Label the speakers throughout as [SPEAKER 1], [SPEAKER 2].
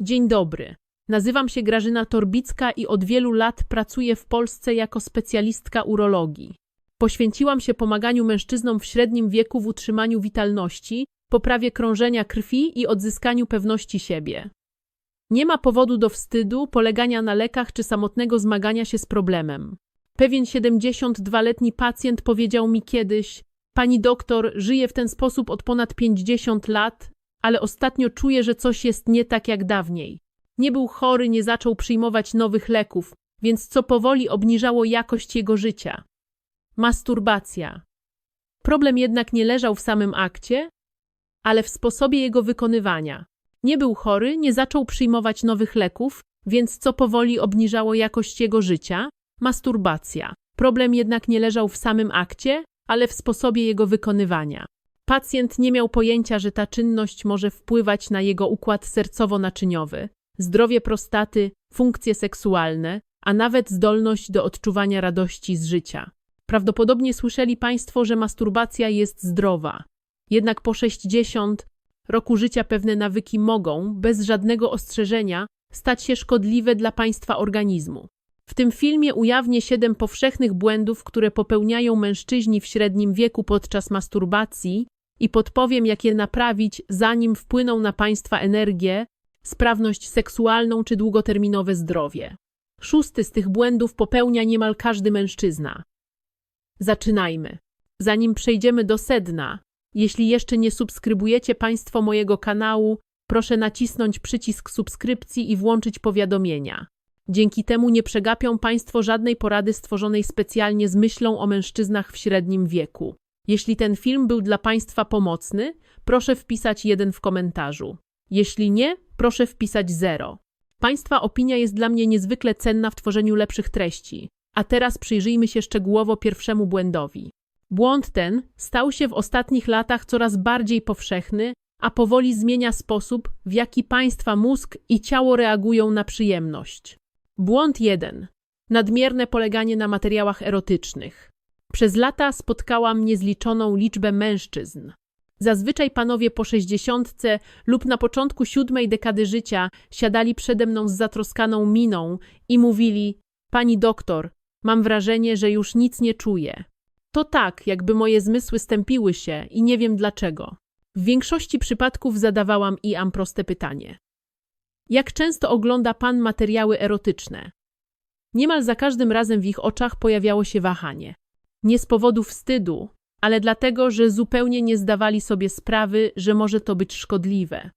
[SPEAKER 1] Dzień dobry. Nazywam się Grażyna Torbicka i od wielu lat pracuję w Polsce jako specjalistka urologii. Poświęciłam się pomaganiu mężczyznom w średnim wieku w utrzymaniu witalności, poprawie krążenia krwi i odzyskaniu pewności siebie. Nie ma powodu do wstydu, polegania na lekach czy samotnego zmagania się z problemem. Pewien 72-letni pacjent powiedział mi kiedyś: Pani doktor, żyję w ten sposób od ponad 50 lat, ale ostatnio czuję, że coś jest nie tak jak dawniej. Nie był chory, nie zaczął przyjmować nowych leków, więc co powoli obniżało jakość jego życia. Masturbacja. Problem jednak nie leżał w samym akcie, ale w sposobie jego wykonywania. Nie był chory, nie zaczął przyjmować nowych leków, więc co powoli obniżało jakość jego życia? Masturbacja. Problem jednak nie leżał w samym akcie, ale w sposobie jego wykonywania. Pacjent nie miał pojęcia, że ta czynność może wpływać na jego układ sercowo-naczyniowy, zdrowie prostaty, funkcje seksualne, a nawet zdolność do odczuwania radości z życia. Prawdopodobnie słyszeli Państwo, że masturbacja jest zdrowa. Jednak po 60 roku życia pewne nawyki mogą, bez żadnego ostrzeżenia, stać się szkodliwe dla Państwa organizmu. W tym filmie ujawnię siedem powszechnych błędów, które popełniają mężczyźni w średnim wieku podczas masturbacji i podpowiem, jak je naprawić, zanim wpłyną na Państwa energię, sprawność seksualną czy długoterminowe zdrowie. Szósty z tych błędów popełnia niemal każdy mężczyzna. Zaczynajmy. Zanim przejdziemy do sedna, jeśli jeszcze nie subskrybujecie Państwo mojego kanału, proszę nacisnąć przycisk subskrypcji i włączyć powiadomienia. Dzięki temu nie przegapią Państwo żadnej porady stworzonej specjalnie z myślą o mężczyznach w średnim wieku. Jeśli ten film był dla Państwa pomocny, proszę wpisać jeden w komentarzu. Jeśli nie, proszę wpisać zero. Państwa opinia jest dla mnie niezwykle cenna w tworzeniu lepszych treści. A teraz przyjrzyjmy się szczegółowo pierwszemu błędowi. Błąd ten stał się w ostatnich latach coraz bardziej powszechny, a powoli zmienia sposób, w jaki państwa mózg i ciało reagują na przyjemność. Błąd 1. Nadmierne poleganie na materiałach erotycznych. Przez lata spotkałam niezliczoną liczbę mężczyzn. Zazwyczaj panowie po sześćdziesiątce lub na początku siódmej dekady życia siadali przede mną z zatroskaną miną i mówili: Pani doktor, mam wrażenie, że już nic nie czuję. To tak, jakby moje zmysły stępiły się i nie wiem dlaczego. W większości przypadków zadawałam i am proste pytanie. Jak często ogląda pan materiały erotyczne? Niemal za każdym razem w ich oczach pojawiało się wahanie. Nie z powodu wstydu, ale dlatego, że zupełnie nie zdawali sobie sprawy, że może to być szkodliwe.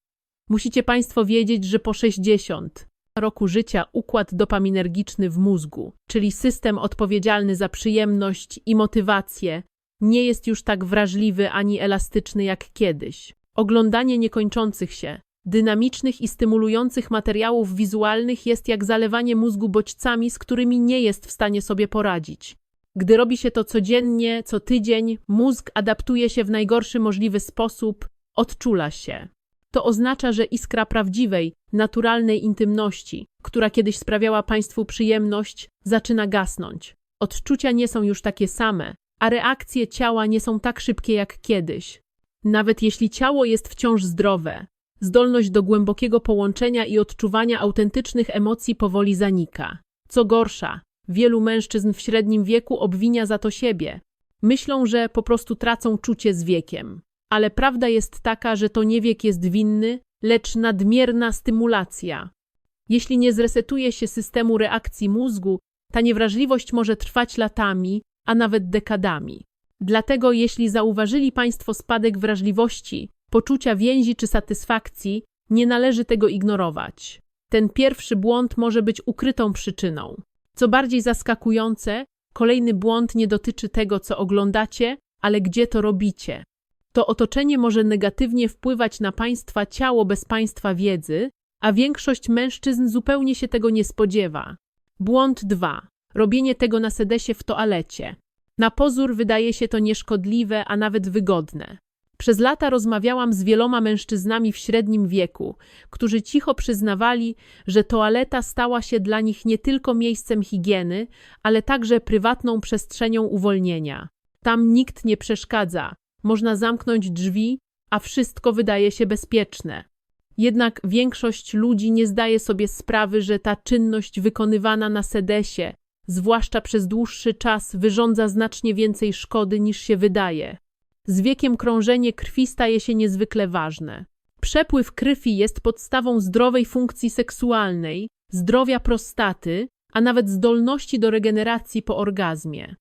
[SPEAKER 1] Musicie Państwo wiedzieć, że po 60 roku życia układ dopaminergiczny w mózgu, czyli system odpowiedzialny za przyjemność i motywację, nie jest już tak wrażliwy ani elastyczny jak kiedyś. Oglądanie niekończących się, dynamicznych i stymulujących materiałów wizualnych jest jak zalewanie mózgu bodźcami, z którymi nie jest w stanie sobie poradzić. Gdy robi się to codziennie, co tydzień, mózg adaptuje się w najgorszy możliwy sposób, odczula się. To oznacza, że iskra prawdziwej, naturalnej intymności, która kiedyś sprawiała Państwu przyjemność, zaczyna gasnąć. Odczucia nie są już takie same, a reakcje ciała nie są tak szybkie jak kiedyś. Nawet jeśli ciało jest wciąż zdrowe, zdolność do głębokiego połączenia i odczuwania autentycznych emocji powoli zanika. Co gorsza, wielu mężczyzn w średnim wieku obwinia za to siebie. Myślą, że po prostu tracą czucie z wiekiem. Ale prawda jest taka, że to nie wiek jest winny, lecz nadmierna stymulacja. Jeśli nie zresetuje się systemu reakcji mózgu, ta niewrażliwość może trwać latami, a nawet dekadami. Dlatego, jeśli zauważyli Państwo spadek wrażliwości, poczucia więzi czy satysfakcji, nie należy tego ignorować. Ten pierwszy błąd może być ukrytą przyczyną. Co bardziej zaskakujące, kolejny błąd nie dotyczy tego, co oglądacie, ale gdzie to robicie. To otoczenie może negatywnie wpływać na Państwa ciało bez Państwa wiedzy, a większość mężczyzn zupełnie się tego nie spodziewa. Błąd 2. Robienie tego na sedesie w toalecie. Na pozór wydaje się to nieszkodliwe, a nawet wygodne. Przez lata rozmawiałam z wieloma mężczyznami w średnim wieku, którzy cicho przyznawali, że toaleta stała się dla nich nie tylko miejscem higieny, ale także prywatną przestrzenią uwolnienia. Tam nikt nie przeszkadza, można zamknąć drzwi, a wszystko wydaje się bezpieczne. Jednak większość ludzi nie zdaje sobie sprawy, że ta czynność wykonywana na sedesie, zwłaszcza przez dłuższy czas, wyrządza znacznie więcej szkody niż się wydaje. Z wiekiem krążenie krwi staje się niezwykle ważne. Przepływ krwi jest podstawą zdrowej funkcji seksualnej, zdrowia prostaty, a nawet zdolności do regeneracji po orgazmie.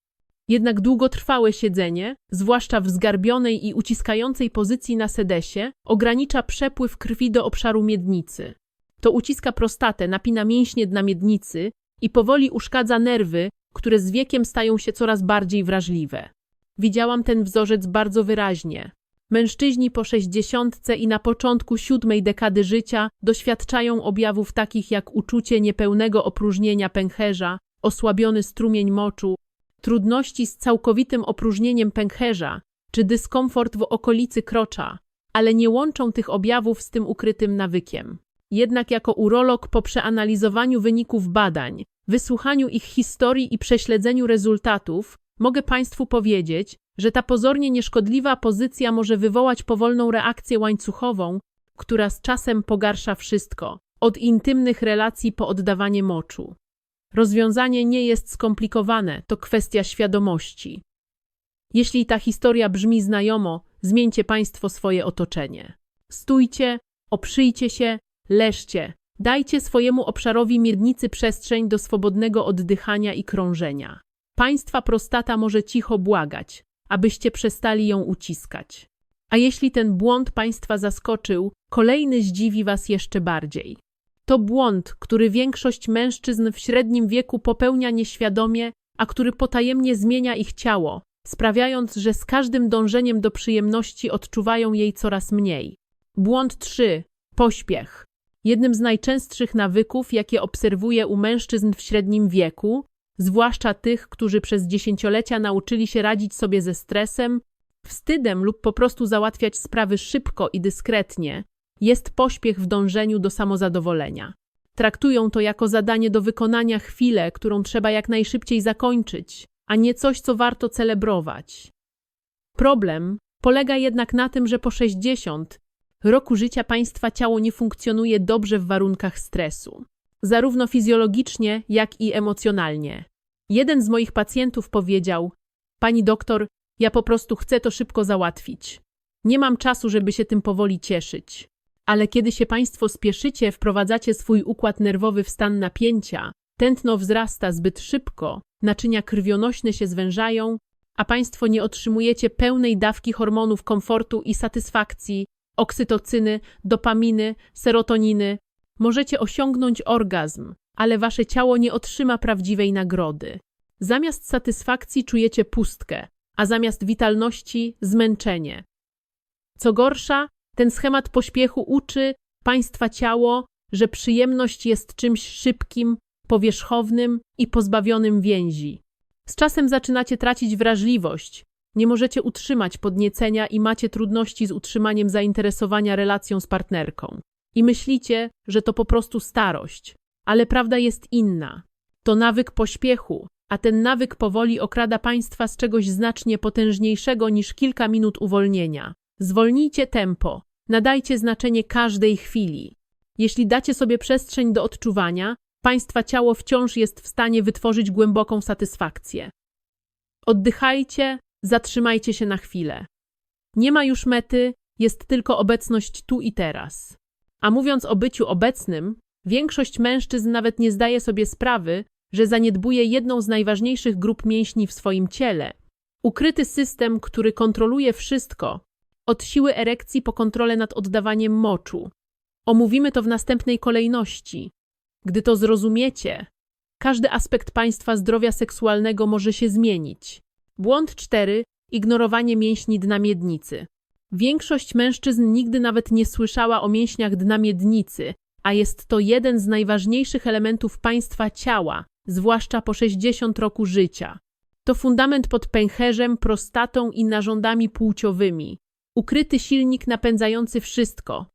[SPEAKER 1] Jednak długotrwałe siedzenie, zwłaszcza w zgarbionej i uciskającej pozycji na sedesie, ogranicza przepływ krwi do obszaru miednicy. To uciska prostatę, napina mięśnie dna miednicy i powoli uszkadza nerwy, które z wiekiem stają się coraz bardziej wrażliwe. Widziałam ten wzorzec bardzo wyraźnie. Mężczyźni po sześćdziesiątce i na początku siódmej dekady życia doświadczają objawów takich jak uczucie niepełnego opróżnienia pęcherza, osłabiony strumień moczu, trudności z całkowitym opróżnieniem pęcherza czy dyskomfort w okolicy krocza, ale nie łączą tych objawów z tym ukrytym nawykiem. Jednak jako urolog po przeanalizowaniu wyników badań, wysłuchaniu ich historii i prześledzeniu rezultatów, mogę Państwu powiedzieć, że ta pozornie nieszkodliwa pozycja może wywołać powolną reakcję łańcuchową, która z czasem pogarsza wszystko, od intymnych relacji po oddawanie moczu. Rozwiązanie nie jest skomplikowane, to kwestia świadomości. Jeśli ta historia brzmi znajomo, zmieńcie Państwo swoje otoczenie. Stójcie, oprzyjcie się, leżcie, dajcie swojemu obszarowi miednicy przestrzeń do swobodnego oddychania i krążenia. Państwa prostata może cicho błagać, abyście przestali ją uciskać. A jeśli ten błąd Państwa zaskoczył, kolejny zdziwi Was jeszcze bardziej. To błąd, który większość mężczyzn w średnim wieku popełnia nieświadomie, a który potajemnie zmienia ich ciało, sprawiając, że z każdym dążeniem do przyjemności odczuwają jej coraz mniej. Błąd 3. Pośpiech. Jednym z najczęstszych nawyków, jakie obserwuję u mężczyzn w średnim wieku, zwłaszcza tych, którzy przez dziesięciolecia nauczyli się radzić sobie ze stresem, wstydem lub po prostu załatwiać sprawy szybko i dyskretnie, jest pośpiech w dążeniu do samozadowolenia. Traktują to jako zadanie do wykonania chwilę, którą trzeba jak najszybciej zakończyć, a nie coś, co warto celebrować. Problem polega jednak na tym, że po 60 roku życia państwa ciało nie funkcjonuje dobrze w warunkach stresu, zarówno fizjologicznie, jak i emocjonalnie. Jeden z moich pacjentów powiedział: Pani doktor, ja po prostu chcę to szybko załatwić. Nie mam czasu, żeby się tym powoli cieszyć. Ale kiedy się Państwo spieszycie, wprowadzacie swój układ nerwowy w stan napięcia, tętno wzrasta zbyt szybko, naczynia krwionośne się zwężają, a Państwo nie otrzymujecie pełnej dawki hormonów komfortu i satysfakcji, oksytocyny, dopaminy, serotoniny. Możecie osiągnąć orgazm, ale Wasze ciało nie otrzyma prawdziwej nagrody. Zamiast satysfakcji czujecie pustkę, a zamiast witalności zmęczenie. Co gorsza, ten schemat pośpiechu uczy państwa ciało, że przyjemność jest czymś szybkim, powierzchownym i pozbawionym więzi. Z czasem zaczynacie tracić wrażliwość, nie możecie utrzymać podniecenia i macie trudności z utrzymaniem zainteresowania relacją z partnerką. I myślicie, że to po prostu starość, ale prawda jest inna. To nawyk pośpiechu, a ten nawyk powoli okrada państwa z czegoś znacznie potężniejszego niż kilka minut uwolnienia. Zwolnijcie tempo, nadajcie znaczenie każdej chwili. Jeśli dacie sobie przestrzeń do odczuwania, państwa ciało wciąż jest w stanie wytworzyć głęboką satysfakcję. Oddychajcie, zatrzymajcie się na chwilę. Nie ma już mety, jest tylko obecność tu i teraz. A mówiąc o byciu obecnym, większość mężczyzn nawet nie zdaje sobie sprawy, że zaniedbuje jedną z najważniejszych grup mięśni w swoim ciele. Ukryty system, który kontroluje wszystko, od siły erekcji po kontrolę nad oddawaniem moczu. Omówimy to w następnej kolejności. Gdy to zrozumiecie, każdy aspekt państwa zdrowia seksualnego może się zmienić. Błąd 4. Ignorowanie mięśni dna miednicy. Większość mężczyzn nigdy nawet nie słyszała o mięśniach dna miednicy, a jest to jeden z najważniejszych elementów państwa ciała, zwłaszcza po 60 roku życia. To fundament pod pęcherzem, prostatą i narządami płciowymi. Ukryty silnik napędzający wszystko.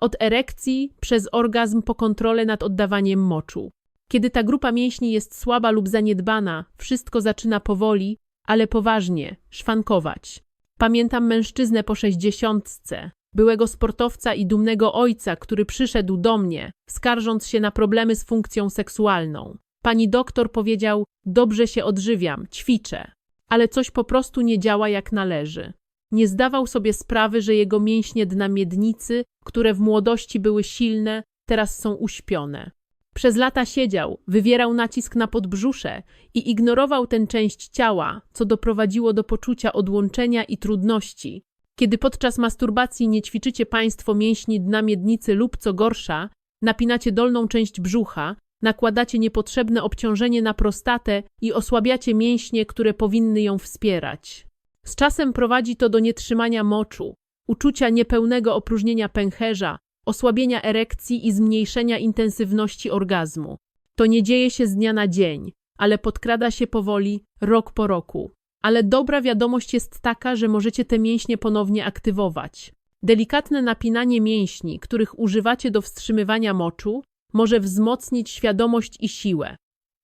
[SPEAKER 1] Od erekcji przez orgazm po kontrolę nad oddawaniem moczu. Kiedy ta grupa mięśni jest słaba lub zaniedbana, wszystko zaczyna powoli, ale poważnie, szwankować. Pamiętam mężczyznę po sześćdziesiątce. Byłego sportowca i dumnego ojca, który przyszedł do mnie, skarżąc się na problemy z funkcją seksualną. Pani doktor powiedział: Dobrze się odżywiam, ćwiczę, ale coś po prostu nie działa jak należy. Nie zdawał sobie sprawy, że jego mięśnie dna miednicy, które w młodości były silne, teraz są uśpione. Przez lata siedział, wywierał nacisk na podbrzusze i ignorował tę część ciała, co doprowadziło do poczucia odłączenia i trudności. Kiedy podczas masturbacji nie ćwiczycie Państwo mięśni dna miednicy lub co gorsza, napinacie dolną część brzucha, nakładacie niepotrzebne obciążenie na prostatę i osłabiacie mięśnie, które powinny ją wspierać. Z czasem prowadzi to do nietrzymania moczu, uczucia niepełnego opróżnienia pęcherza, osłabienia erekcji i zmniejszenia intensywności orgazmu. To nie dzieje się z dnia na dzień, ale podkrada się powoli, rok po roku. Ale dobra wiadomość jest taka, że możecie te mięśnie ponownie aktywować. Delikatne napinanie mięśni, których używacie do wstrzymywania moczu, może wzmocnić świadomość i siłę.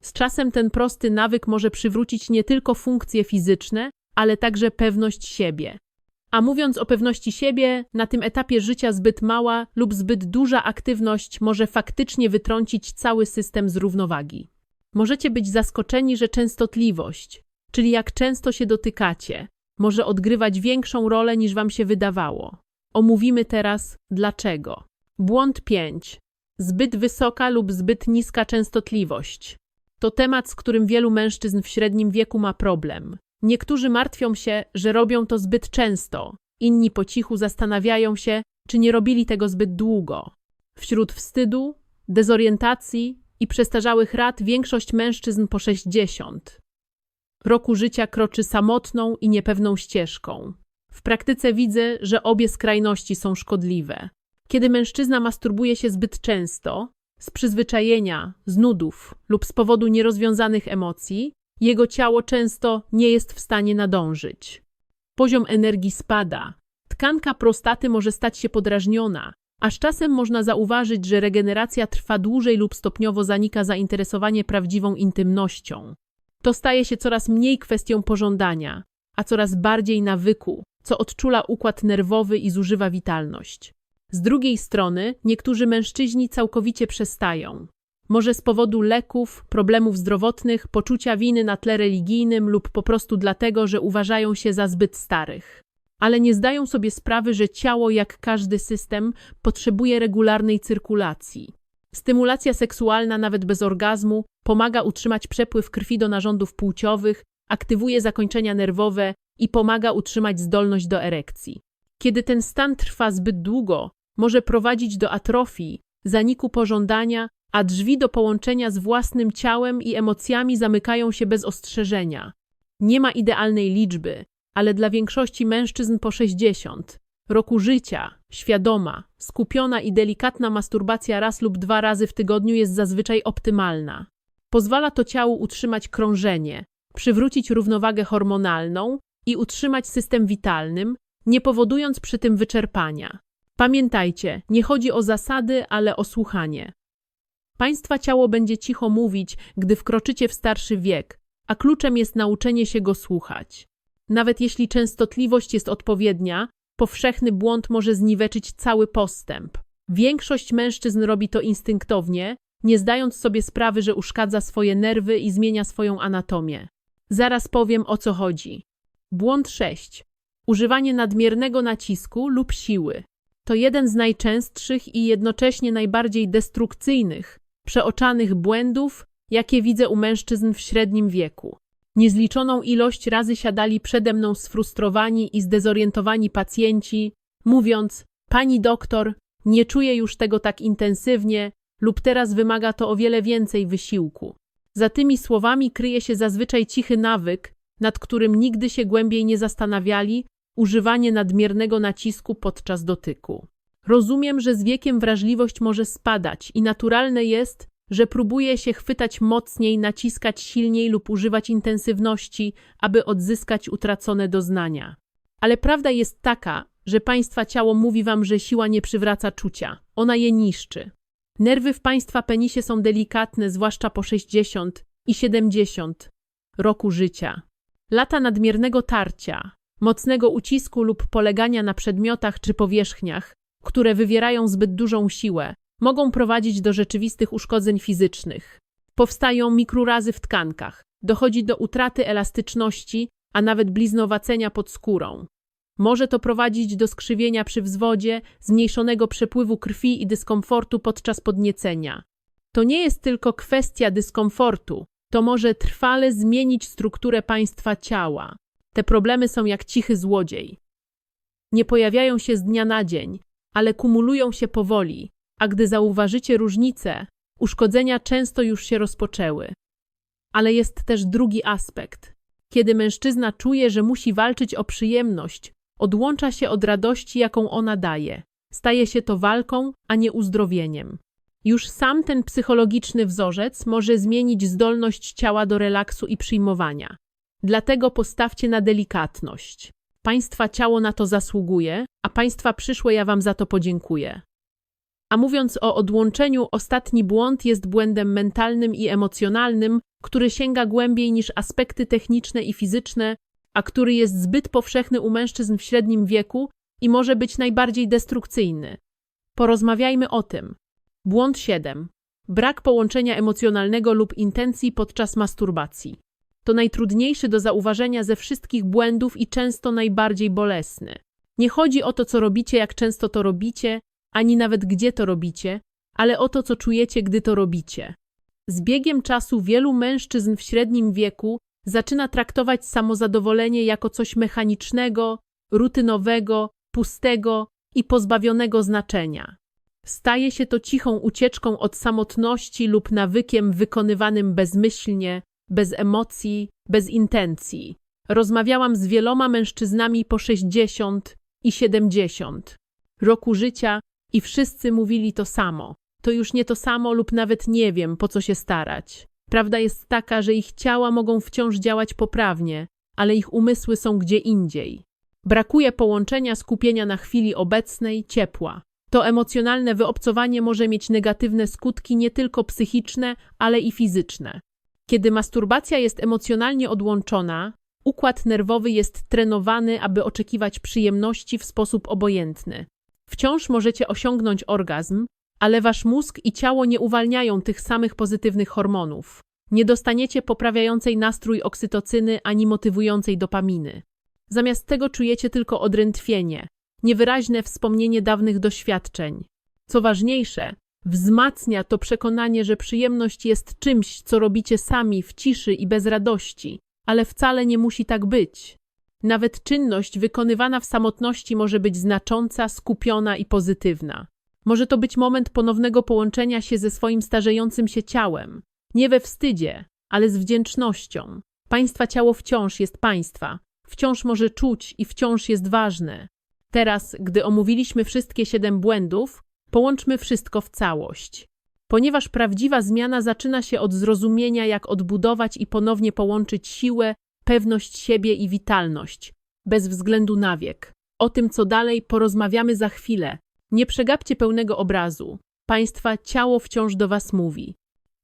[SPEAKER 1] Z czasem ten prosty nawyk może przywrócić nie tylko funkcje fizyczne, ale także pewność siebie. A mówiąc o pewności siebie, na tym etapie życia zbyt mała lub zbyt duża aktywność może faktycznie wytrącić cały system z równowagi. Możecie być zaskoczeni, że częstotliwość, czyli jak często się dotykacie, może odgrywać większą rolę niż wam się wydawało. Omówimy teraz dlaczego. Błąd 5. Zbyt wysoka lub zbyt niska częstotliwość. To temat, z którym wielu mężczyzn w średnim wieku ma problem. Niektórzy martwią się, że robią to zbyt często, inni po cichu zastanawiają się, czy nie robili tego zbyt długo. Wśród wstydu, dezorientacji i przestarzałych rad większość mężczyzn po 60 roku życia kroczy samotną i niepewną ścieżką. W praktyce widzę, że obie skrajności są szkodliwe. Kiedy mężczyzna masturbuje się zbyt często, z przyzwyczajenia, z nudów lub z powodu nierozwiązanych emocji, jego ciało często nie jest w stanie nadążyć. Poziom energii spada, tkanka prostaty może stać się podrażniona, a z czasem można zauważyć, że regeneracja trwa dłużej lub stopniowo zanika zainteresowanie prawdziwą intymnością. To staje się coraz mniej kwestią pożądania, a coraz bardziej nawyku, co odczula układ nerwowy i zużywa witalność. Z drugiej strony, niektórzy mężczyźni całkowicie przestają. Może z powodu leków, problemów zdrowotnych, poczucia winy na tle religijnym lub po prostu dlatego, że uważają się za zbyt starych. Ale nie zdają sobie sprawy, że ciało, jak każdy system, potrzebuje regularnej cyrkulacji. Stymulacja seksualna, nawet bez orgazmu, pomaga utrzymać przepływ krwi do narządów płciowych, aktywuje zakończenia nerwowe i pomaga utrzymać zdolność do erekcji. Kiedy ten stan trwa zbyt długo, może prowadzić do atrofii, zaniku pożądania, a drzwi do połączenia z własnym ciałem i emocjami zamykają się bez ostrzeżenia. Nie ma idealnej liczby, ale dla większości mężczyzn po 60 roku życia, świadoma, skupiona i delikatna masturbacja raz lub dwa razy w tygodniu jest zazwyczaj optymalna. Pozwala to ciału utrzymać krążenie, przywrócić równowagę hormonalną i utrzymać system witalnym, nie powodując przy tym wyczerpania. Pamiętajcie, nie chodzi o zasady, ale o słuchanie. Państwa ciało będzie cicho mówić, gdy wkroczycie w starszy wiek, a kluczem jest nauczenie się go słuchać. Nawet jeśli częstotliwość jest odpowiednia, powszechny błąd może zniweczyć cały postęp. Większość mężczyzn robi to instynktownie, nie zdając sobie sprawy, że uszkadza swoje nerwy i zmienia swoją anatomię. Zaraz powiem o co chodzi. Błąd 6. Używanie nadmiernego nacisku lub siły. To jeden z najczęstszych i jednocześnie najbardziej destrukcyjnych, przeoczanych błędów, jakie widzę u mężczyzn w średnim wieku. Niezliczoną ilość razy siadali przede mną sfrustrowani i zdezorientowani pacjenci, mówiąc: Pani doktor, nie czuję już tego tak intensywnie, lub teraz wymaga to o wiele więcej wysiłku. Za tymi słowami kryje się zazwyczaj cichy nawyk, nad którym nigdy się głębiej nie zastanawiali, używanie nadmiernego nacisku podczas dotyku. Rozumiem, że z wiekiem wrażliwość może spadać i naturalne jest, że próbuje się chwytać mocniej, naciskać silniej lub używać intensywności, aby odzyskać utracone doznania. Ale prawda jest taka, że państwa ciało mówi wam, że siła nie przywraca czucia, ona je niszczy. Nerwy w państwa penisie są delikatne, zwłaszcza po 60 i 70 roku życia. Lata nadmiernego tarcia, mocnego ucisku lub polegania na przedmiotach czy powierzchniach, które wywierają zbyt dużą siłę, mogą prowadzić do rzeczywistych uszkodzeń fizycznych. Powstają mikrurazy w tkankach, dochodzi do utraty elastyczności, a nawet bliznowacenia pod skórą. Może to prowadzić do skrzywienia przy wzwodzie, zmniejszonego przepływu krwi i dyskomfortu podczas podniecenia. To nie jest tylko kwestia dyskomfortu, to może trwale zmienić strukturę państwa ciała. Te problemy są jak cichy złodziej. Nie pojawiają się z dnia na dzień, ale kumulują się powoli, a gdy zauważycie różnicę, uszkodzenia często już się rozpoczęły. Ale jest też drugi aspekt. Kiedy mężczyzna czuje, że musi walczyć o przyjemność, odłącza się od radości, jaką ona daje. Staje się to walką, a nie uzdrowieniem. Już sam ten psychologiczny wzorzec może zmienić zdolność ciała do relaksu i przyjmowania. Dlatego postawcie na delikatność. Państwa ciało na to zasługuje, a państwa przyszłe ja wam za to podziękuję. A mówiąc o odłączeniu, ostatni błąd jest błędem mentalnym i emocjonalnym, który sięga głębiej niż aspekty techniczne i fizyczne, a który jest zbyt powszechny u mężczyzn w średnim wieku i może być najbardziej destrukcyjny. Porozmawiajmy o tym. Błąd 7. Brak połączenia emocjonalnego lub intencji podczas masturbacji. To najtrudniejszy do zauważenia ze wszystkich błędów i często najbardziej bolesny. Nie chodzi o to, co robicie, jak często to robicie, ani nawet gdzie to robicie, ale o to, co czujecie, gdy to robicie. Z biegiem czasu wielu mężczyzn w średnim wieku zaczyna traktować samozadowolenie jako coś mechanicznego, rutynowego, pustego i pozbawionego znaczenia. Staje się to cichą ucieczką od samotności lub nawykiem wykonywanym bezmyślnie, bez emocji, bez intencji. Rozmawiałam z wieloma mężczyznami po 60 i 70 roku życia i wszyscy mówili to samo. To już nie to samo lub nawet nie wiem, po co się starać. Prawda jest taka, że ich ciała mogą wciąż działać poprawnie, ale ich umysły są gdzie indziej. Brakuje połączenia skupienia na chwili obecnej, ciepła. To emocjonalne wyobcowanie może mieć negatywne skutki nie tylko psychiczne, ale i fizyczne. Kiedy masturbacja jest emocjonalnie odłączona, układ nerwowy jest trenowany, aby oczekiwać przyjemności w sposób obojętny. Wciąż możecie osiągnąć orgazm, ale wasz mózg i ciało nie uwalniają tych samych pozytywnych hormonów. Nie dostaniecie poprawiającej nastrój oksytocyny ani motywującej dopaminy. Zamiast tego czujecie tylko odrętwienie, niewyraźne wspomnienie dawnych doświadczeń. Co ważniejsze, wzmacnia to przekonanie, że przyjemność jest czymś, co robicie sami w ciszy i bez radości, ale wcale nie musi tak być. Nawet czynność wykonywana w samotności może być znacząca, skupiona i pozytywna. Może to być moment ponownego połączenia się ze swoim starzejącym się ciałem. Nie we wstydzie, ale z wdzięcznością. Państwa ciało wciąż jest państwa, wciąż może czuć i wciąż jest ważne. Teraz, gdy omówiliśmy wszystkie siedem błędów, połączmy wszystko w całość. Ponieważ prawdziwa zmiana zaczyna się od zrozumienia, jak odbudować i ponownie połączyć siłę, pewność siebie i witalność, bez względu na wiek. O tym, co dalej, porozmawiamy za chwilę. Nie przegapcie pełnego obrazu. Państwa ciało wciąż do Was mówi.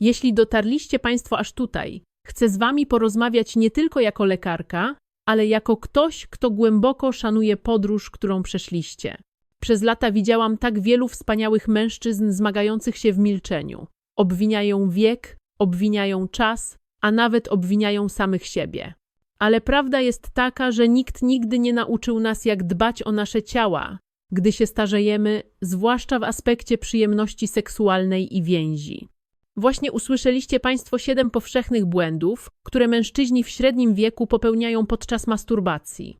[SPEAKER 1] Jeśli dotarliście Państwo aż tutaj, chcę z Wami porozmawiać nie tylko jako lekarka, ale jako ktoś, kto głęboko szanuje podróż, którą przeszliście. Przez lata widziałam tak wielu wspaniałych mężczyzn zmagających się w milczeniu. Obwiniają wiek, obwiniają czas, a nawet obwiniają samych siebie. Ale prawda jest taka, że nikt nigdy nie nauczył nas, jak dbać o nasze ciała, gdy się starzejemy, zwłaszcza w aspekcie przyjemności seksualnej i więzi. Właśnie usłyszeliście Państwo siedem powszechnych błędów, które mężczyźni w średnim wieku popełniają podczas masturbacji.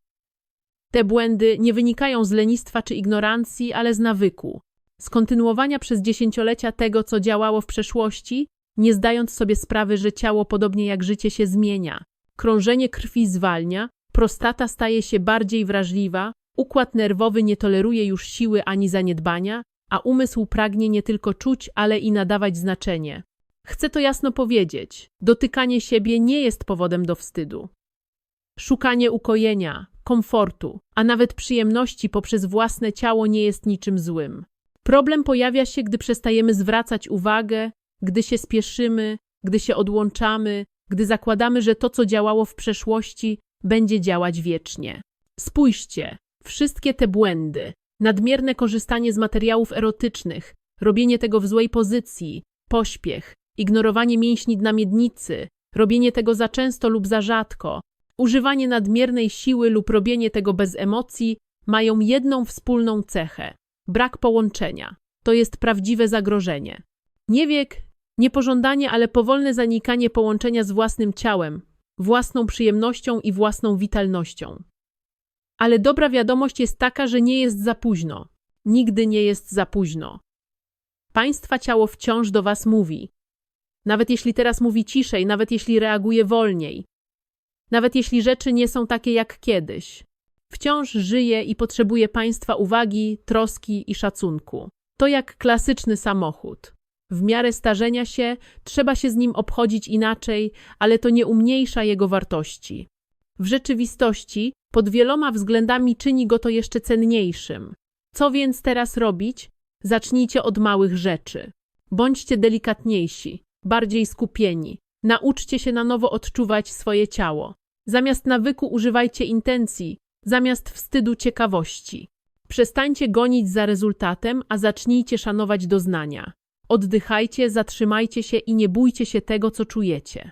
[SPEAKER 1] Te błędy nie wynikają z lenistwa czy ignorancji, ale z nawyku, z kontynuowania przez dziesięciolecia tego, co działało w przeszłości, nie zdając sobie sprawy, że ciało, podobnie jak życie, się zmienia. Krążenie krwi zwalnia, prostata staje się bardziej wrażliwa, układ nerwowy nie toleruje już siły ani zaniedbania, a umysł pragnie nie tylko czuć, ale i nadawać znaczenie. Chcę to jasno powiedzieć: dotykanie siebie nie jest powodem do wstydu. Szukanie ukojenia, komfortu, a nawet przyjemności poprzez własne ciało nie jest niczym złym. Problem pojawia się, gdy przestajemy zwracać uwagę, gdy się spieszymy, gdy się odłączamy, gdy zakładamy, że to, co działało w przeszłości, będzie działać wiecznie. Spójrzcie, wszystkie te błędy, nadmierne korzystanie z materiałów erotycznych, robienie tego w złej pozycji, pośpiech, ignorowanie mięśni dna miednicy, robienie tego za często lub za rzadko, używanie nadmiernej siły lub robienie tego bez emocji mają jedną wspólną cechę brak połączenia. To jest prawdziwe zagrożenie. Nie wiek, niepożądanie, ale powolne zanikanie połączenia z własnym ciałem, własną przyjemnością i własną witalnością. Ale dobra wiadomość jest taka, że nie jest za późno. Nigdy nie jest za późno. Państwa ciało wciąż do Was mówi. Nawet jeśli teraz mówi ciszej, nawet jeśli reaguje wolniej, nawet jeśli rzeczy nie są takie jak kiedyś. Wciąż żyje i potrzebuje Państwa uwagi, troski i szacunku. To jak klasyczny samochód. W miarę starzenia się trzeba się z nim obchodzić inaczej, ale to nie umniejsza jego wartości. W rzeczywistości pod wieloma względami czyni go to jeszcze cenniejszym. Co więc teraz robić? Zacznijcie od małych rzeczy. Bądźcie delikatniejsi, bardziej skupieni. Nauczcie się na nowo odczuwać swoje ciało. Zamiast nawyku używajcie intencji, zamiast wstydu ciekawości. Przestańcie gonić za rezultatem, a zacznijcie szanować doznania. Oddychajcie, zatrzymajcie się i nie bójcie się tego, co czujecie.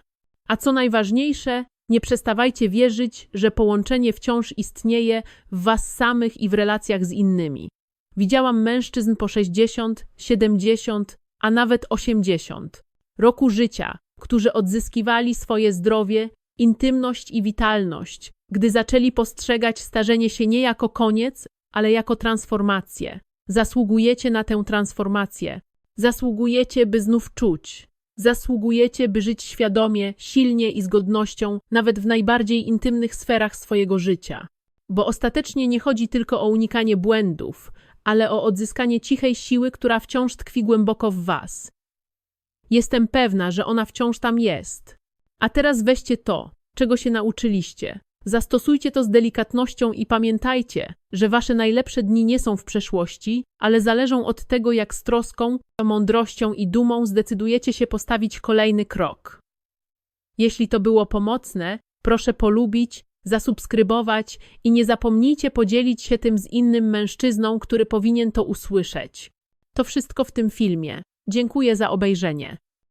[SPEAKER 1] A co najważniejsze, nie przestawajcie wierzyć, że połączenie wciąż istnieje w was samych i w relacjach z innymi. Widziałam mężczyzn po 60, 70, a nawet 80 roku życia, którzy odzyskiwali swoje zdrowie, intymność i witalność, gdy zaczęli postrzegać starzenie się nie jako koniec, ale jako transformację. Zasługujecie na tę transformację. Zasługujecie, by znów czuć. Zasługujecie, by żyć świadomie, silnie i z godnością, nawet w najbardziej intymnych sferach swojego życia. Bo ostatecznie nie chodzi tylko o unikanie błędów, ale o odzyskanie cichej siły, która wciąż tkwi głęboko w Was. Jestem pewna, że ona wciąż tam jest. A teraz weźcie to, czego się nauczyliście. Zastosujcie to z delikatnością i pamiętajcie, że wasze najlepsze dni nie są w przeszłości, ale zależą od tego, jak z troską, mądrością i dumą zdecydujecie się postawić kolejny krok. Jeśli to było pomocne, proszę polubić, zasubskrybować i nie zapomnijcie podzielić się tym z innym mężczyzną, który powinien to usłyszeć. To wszystko w tym filmie. Dziękuję za obejrzenie.